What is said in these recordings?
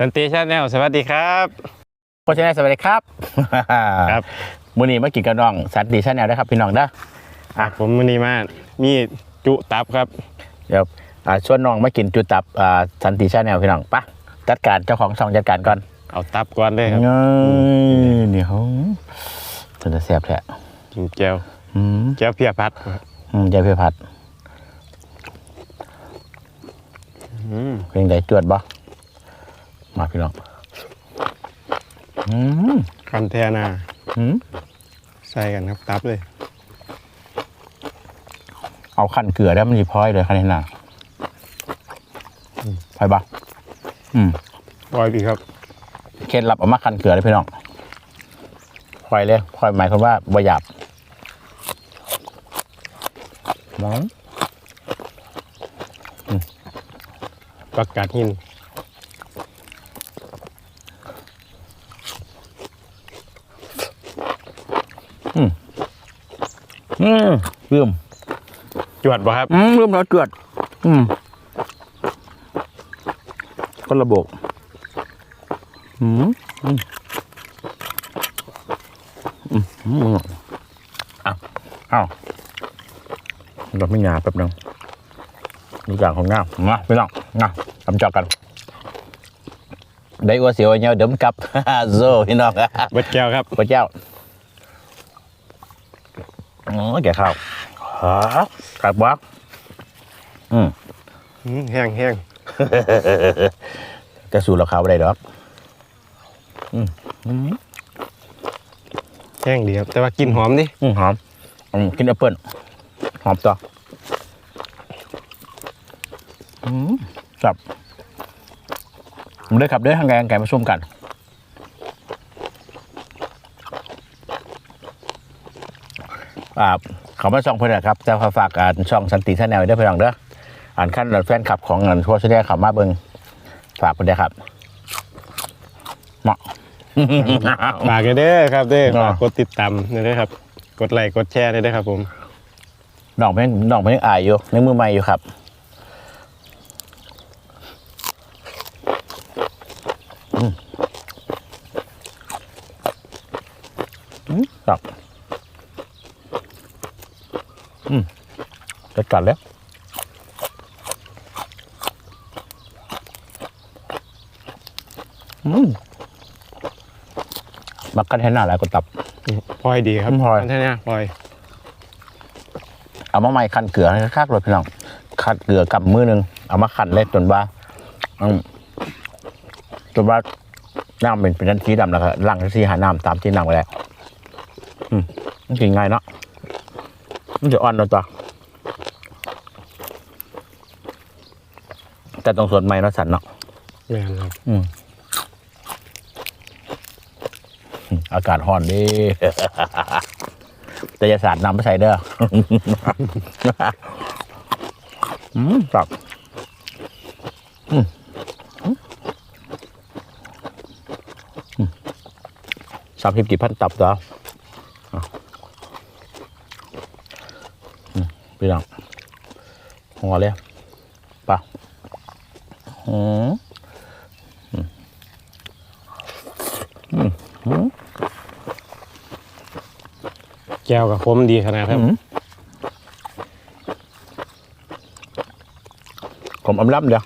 สันติชาแนลสวัสดีครับโฆษณาสวัสดีครับครับมื้อนี้มากินกับน้องสันติชาแนลนะครับพี่น้องเด้ออะผมมันนี้มามีจุตับครับเดี๋ยวอ่าชวนน้องมากินจุตับอ่าสันติชาแนลพี่น้องปะจัดการเจ้าของช่องจัดการก่อนเอาตับก่อนเลยครับเงยนี่เขาจะแซ่บแท้กินแก้วอืมแก้วเพียพัดครับอืมยายเพื่อผัดอืมเพลงใดจวดบ่ มาพี่น้องอืมคันแทนาอืมใส่กันครับตับเลย เอาขั้นเกลือได้มันดีพอยเลยขั้นนี้น่ะไปบ่อืมปล่อยพี่ครับเคล็ดลับเอามาคันเกลือเลยพี่น้องคอยเลยคอยหมายความว่าบ่หยาบมองปักกาดหิน อืมลืมจวดบ่ครับ อืมลืมแล้วเกลือดอืมคนระบบอืมอืมอืมอืมอ้าวอ้าวเราไม่หยาแป๊บนึงดูอย่างของง่ามมาพี่น้องง่าทำจอกกัน ได้อัวเสียวเงี้ยเดิมกลับ โซ่พี่น้องเบิดแก้วครับพระเจ้าอ๋อ แก่ข้าวฮะขัดวักอืมอืมแห้งแห้งกระสูเราข้าวอะไรดอกอืมอืมแห้งดีครับ แต่ว่ากินหอมดิอืมหอมอืมกินแอปเปิ้ลหอมต่ออืมครับมาเลยครับเด้อทางแกงแกงมาชมกัน อ่าเขามาช่องเพื่อนนะครับจะฝากอ่านช่องสันติชาแนลได้เพื่อนเด้ออ่านขั้นแฟนคลับของเงินทั่วประเทศเขามาเบิงฝากเพื่อนครับเหมาะ ฝากกันเด้อครับเด้ออ่าฝากกดติดตามนี่เด้อครับ กดไลค์กดแชร์นี่เด้อครับผมดอกเพลงดอกเพลงอายอยู่ในมือใหม่อยู่ครับอืมอืมครับอืม จัดการแล้วอืมมักกันให้หน้าหลายคนตับ พลอยดีครับอืมพลอยคันแทนาพลอยเอามาใหม่คันเกลือให้คักๆเลยพี่น้องคันเกลือกับมือหนึงเอามาคันเลยจนว่าอืมจนว่าน้ำเป็นเป็นน้ำสีดำแล้วก็ล้างสีหาน้ำตามที่น้ำไปแล้วอืมมันกินง่ายเนาะมันจะอ่อนเนาะตัว แต่ตรงส่วนไม้เนาะสันเนาะแม่นครับอืมอากาศร้อนดี แต่อยาสาดน้ำไปใส่เด้อ อืมครับอืมอืมอืมสามสิบกี่พันตับตัวอะอืมพี่น้องหัวเลยปะ อืมแก้วกับคมดีขนาดครับ ผมอำลับเดี๋ยว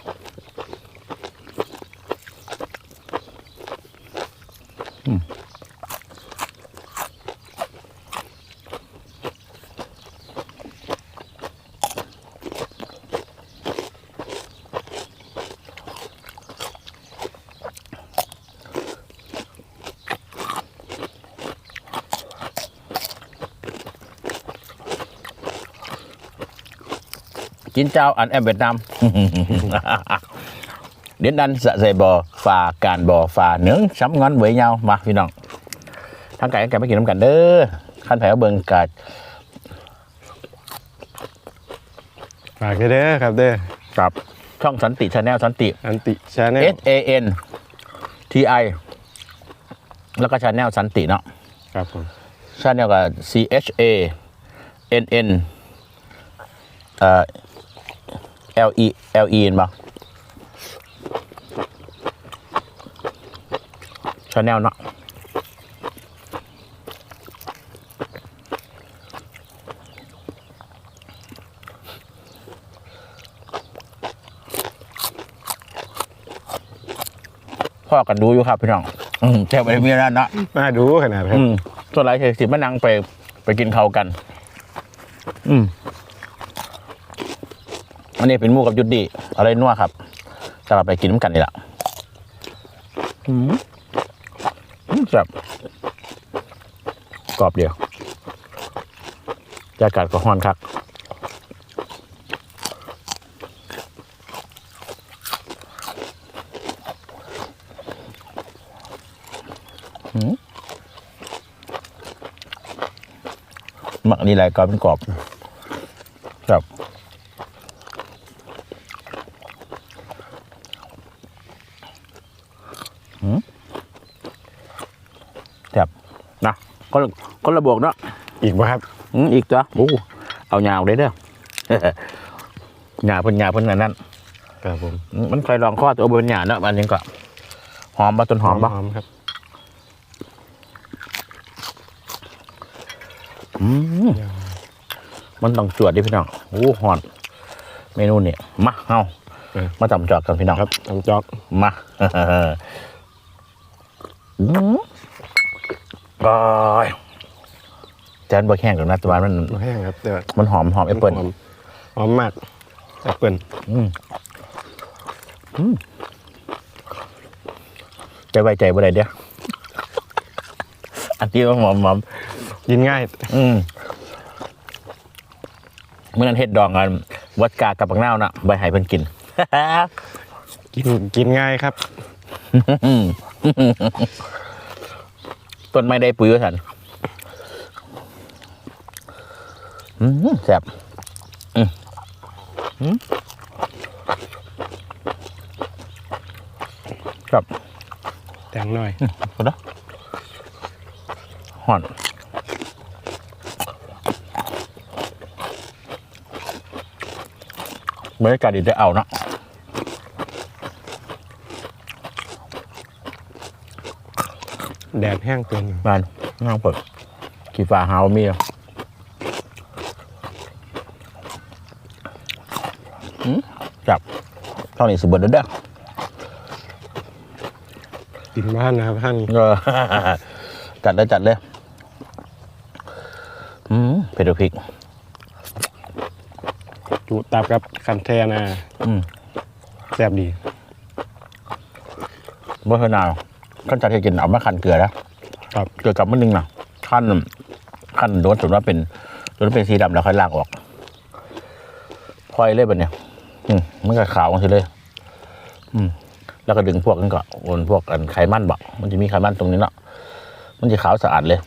กินเจ้าอันแอมเวียดนามเ đến đanh dạ dày bò phà càn bò phà nướng sắm ngon với nhau mà พี่น้องทั้งไก่ทั้งไก่ไม่กินน้ำกันเด้อขั้นแผลเบิ่งกัดฝากกันเด้อครับเด้อกับช่องสันติชาแนลสันติ อันติชาแนล S A N T I แล้วก็ชาแนลสันติเนาะครับผมชาแนลกับ C H A N N เอ่อ L E L E เห็นปะชาแนลเนาะพ่อกันดูอยู่ครับพี่น้องอืมแค่ไปมีนั่นเนาะมาดูขนาดครับอืมส่วนไรเคสิมานั่งไปไปกินเขาวกัน อืม อันนี้เป็นหมูกับยุดดีอะไรนัวครับจะเราไปกินน้ำกันนี่แหละอืมอืมแบบกรอบเดียวอากาศก็ฮ้อนครับอืมหมักนี่แหละกรอบเป็นกรอบครับอืมครับ นะก็ก็ระบวกเนาะอีกบ่ครับอืมอีกจ้ะโอ้เอายาวเลยเด้อหยาเพิ่นหยาเพิ่นอันนั้นครับผมอืมมันเคยลองข้อตัวบนหยาเนาะอันนี้ก็หอมมาต้นหอมปะหอมครับอืมมันต้องจวดดิพี่น้องโอ้หอน เมนูนี่มาเฮาเออมาจำจอกกันพี่น้องครับน้ำจอกมาอืม ก้อยจานบะแห้งกับนัดวานมันบ่แห้งครับแต่ว่ามันหอมหอมแอปเปิ้ลหอมหอมมากแอปเปิ้ลอืมอืมใจไว้ใจบ่ได้เด้ออันที่ว่าหอมหอมกินง่าย อืมเมื่อนั้นเฮ็ดดองกันวัดกากับปังนาวนะใบไห้เพิ่นกิน กินกินง่ายครับ ต้นไม้ได้ปุ๋ยว่าสันอืมแซ่บอืมอืมครับแตงหน่อยก็ได้ห่อนบรรยากาศดีได้เอาเนาะ แดดแห้งเกินบ้านน้องเปิดขี่ฟ้าหาวมีอะอืมจับเท่านี้สุดเบิดเด้อกินบ้านนะครับท่านเออจัดเลยจัดเลยอืมเผ็ดพริกจุตับกับคันแทนาอืมแซ่บดีเมื่อนา ขั้นจัดให้กินเอามาขันเกลือนะครับเกลือกับมันนึงนะขั้นขั้นโดนจนว่าเป็นจนว่าเป็นสีดำแล้วค่อยล้างออกพลอยเลยแบบเนี้ยอืมมันก็ขาวกันทีเลย อืม แล้วก็ดึงพวกนั้นก็โอนพวกอันไขมันบอกมันจะมีไขมันตรงนี้เนาะมันจะขาวสะอาดเลย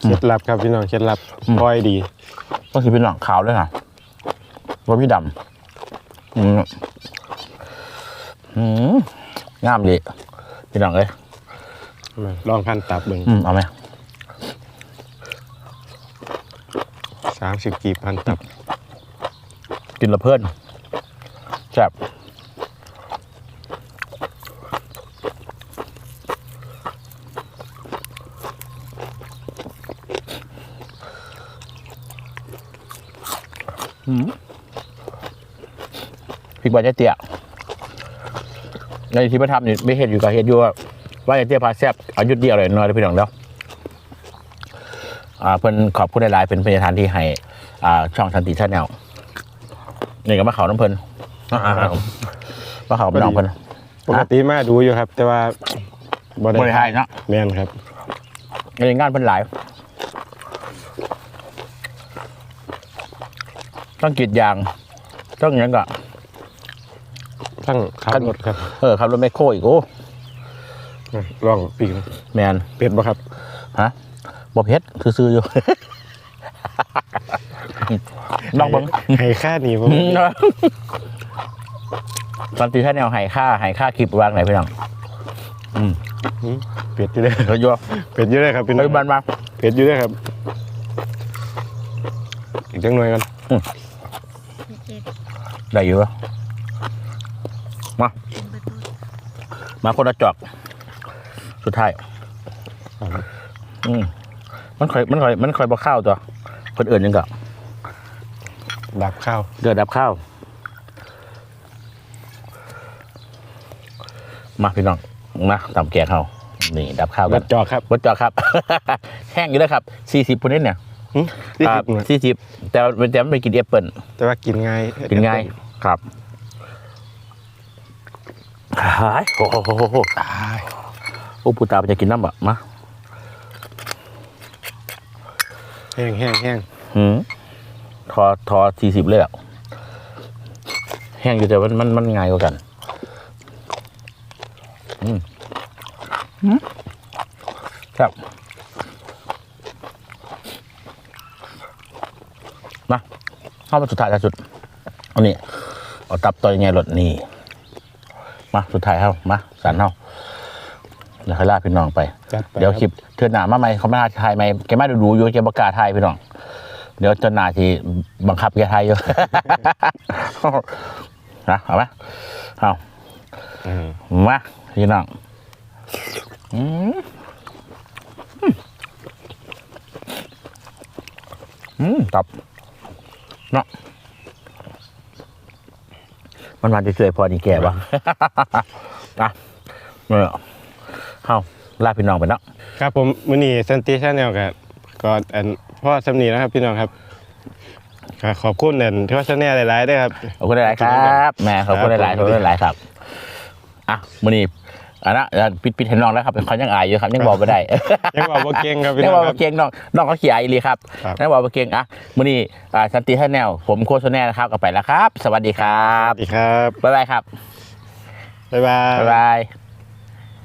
เคล็ดลับครับพี่น้องเคล็ดลับอืมปล่อยดีก็คือเป็นหลังขาวเลยค่ะว่าพี่ดำอืม อืมงามดีพี่น้องเอ้ยมาลองพันตับเบิ่งอืมเอาไหมสามสิบกีบพันตับ กินละเพื่อนแซ่บอืมพริกใบยะเตี้ย ในที่ประทับนี่ไม่เห็นอยู่กับเห็นอยู่ว่าว่ายะเตี้ยพาแซ่บอายุดเดียวเลยน้อยเลยพี่น้องเด้ออ่าเพิ่นขอบคุณหลายๆเป็นพยาทานที่ให้อ่าช่องทันติชาแนลนี่ก็มาเขาน้ำเพลินมาเขาไปน้องเพลินปกติมาดูอยู่ครับ แต่ว่าบ่บริหารเนาะแม่นครับในงานเพิ่นหลายต้องกรีดยางต้องอย่างนั้นก็ ทั้งขับขั้นรถครับเออขับรถแมคโครอีกโอ้มาลองปีกแมนเป็ดบ่ครับฮะบ่เพชรซื้อๆอยู่ลองเบังให้ค่านี่ผมตอนตีชาแนลหายค่าหายค่าคลิปวางไหนพี่น้องเป็ดอยู่เลยเฮ้ยยัวเป็ดอยู่เลยครับพี่น้เฮ้อยงบ้านมาเป็ดอยู่เลยครับอีกจังหน่อยกันเจ็ดได้อยู่ปะ เป็นประตูมาคนละจอก สุดท้าย อืมมันค่อย มันค่อย มันค่อยบ่ข้าวตัว คนอื่นยังก็ดับข้าวเดือดดับข้าว มาพี่น้อง มาตำแกงเขานี่ ดับข้าววักัดนจอครับ วัดจอครับ แห้งอยู่แล้วครับสี่สิบคนนี้เนี่ยที่สิบหน่วยสี่สิบแต่แต่มันไม่กินแอปเปิลแต่ว่ากินง่ายกินง่ายครับ หายโอ้โหโอ้โหตายโอ้ปูตามันจะกินน้ำบะมาแห้งแห้งแห้งหืมทอทอสี่สิบเลยอะแห้งอยู่แต่มันมันมันง่ายกว่ากันอืมอืมครับมาเข้ามาสุดท้ายแล้วสุดเอานี่เอาตับต่อยไงรถนี่ มาสุดท้ายเข้ามาสันเข้าแล้วค่อยลาพี่น้องไป จัดไปเดี๋ยวคลิปเทือนหนามาใหม่เขาไม่น่าถ่ายไหมแกไม่ดูดูอยู่แกประกล้าศถ่ายพี่น้อง เดี๋ยวเทือนหนาที่บังคับแกถ่ายอยู่ นะเอาไหมเอาอืมมาพี่น้องอืมอืมตับเนาะ มันมาจะช่วยพอดีแก่ปะอะเออเข้าลาพี่น้องไปเนาะครับผมมือนี้ซันติชาแนลกับก็อันพ่อสำนีนะครับพี่น้องครับก็ขอบคุณอันที่ว่าชาแนลหลายๆด้วยครับขอบคุณหลายๆครับแหม่ขอบคุณหลายๆขอบคุณหลายๆครับอะมื้อนี้ อันนะเดี๋ยวปิดปิดให้น้องแล้วครับเป็นคนยังอายอยู่ครับยังบอกไม่ได้ยังบอกว่าเก่งครับพี่ยังน้บอองกครัว่าบเก่งน้องน้องเขาขี้อายอีหลีครับครับยังบอกว่าเก่งอะมื้อนี้อ่าสันติให้แนว ผมโคชแนลนะครับก็ไปแล้วครับ สวัสดีครัสบวัสดีครับบ๊ายบายครับบ๊ายบายบ๊ายบาย